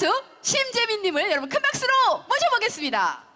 가수 심재민님을 여러분 큰 박수로 모셔보겠습니다.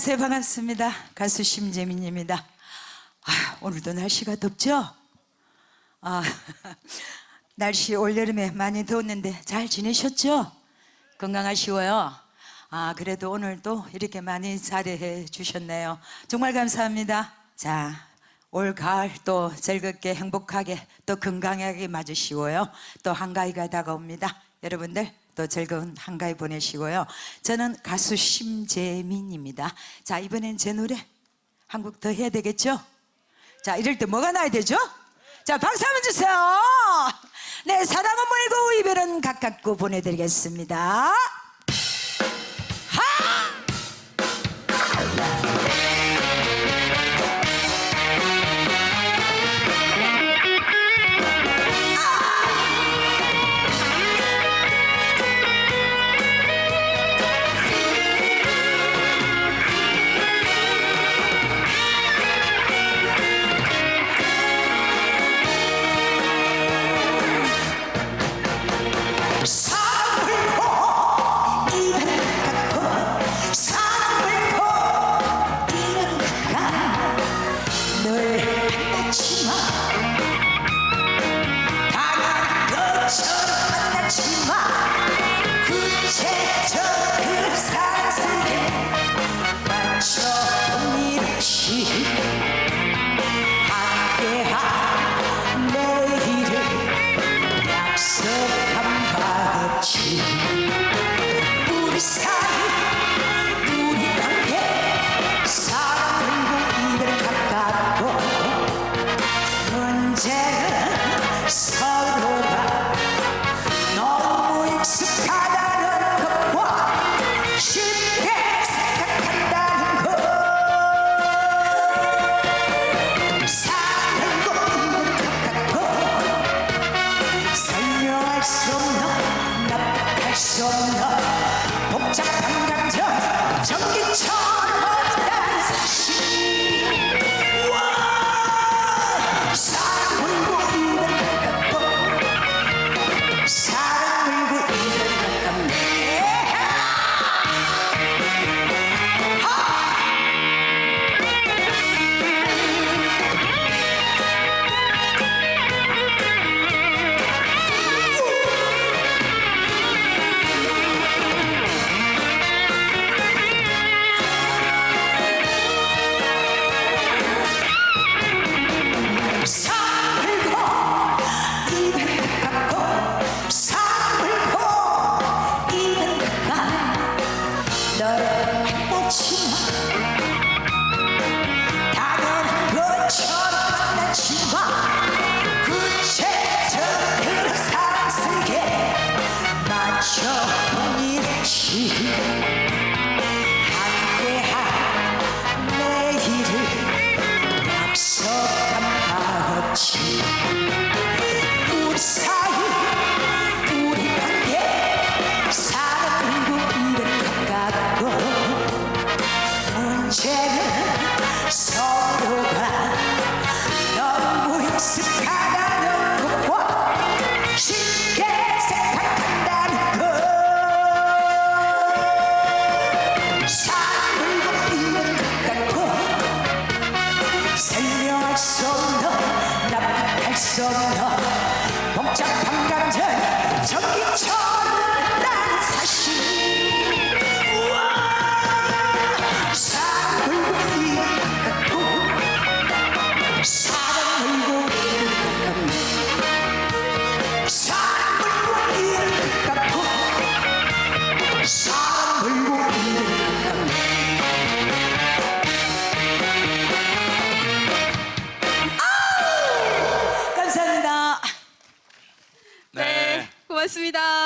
안녕하세요. 반갑습니다. 가수 심재민입니다. 아, 오늘도 날씨가 덥죠? 아, 날씨 올여름에 많이 더웠는데 잘 지내셨죠? 건강하시고요. 아, 그래도 오늘도 이렇게 많이 자리해 주셨네요. 정말 감사합니다. 자, 올 가을 또 즐겁게 행복하게 또 건강하게 맞으시고요. 또 한가위가 다가옵니다. 여러분들 또 즐거운 한가위 보내시고요. 저는 가수 심재민입니다. 자, 이번엔 제 노래 한 곡 더 해야 되겠죠? 자, 이럴 때 뭐가 나야 되죠? 자, 박수 한번 주세요. 네, 사랑은 멀고 이별은 가깝고 보내드리겠습니다. 감사합니다.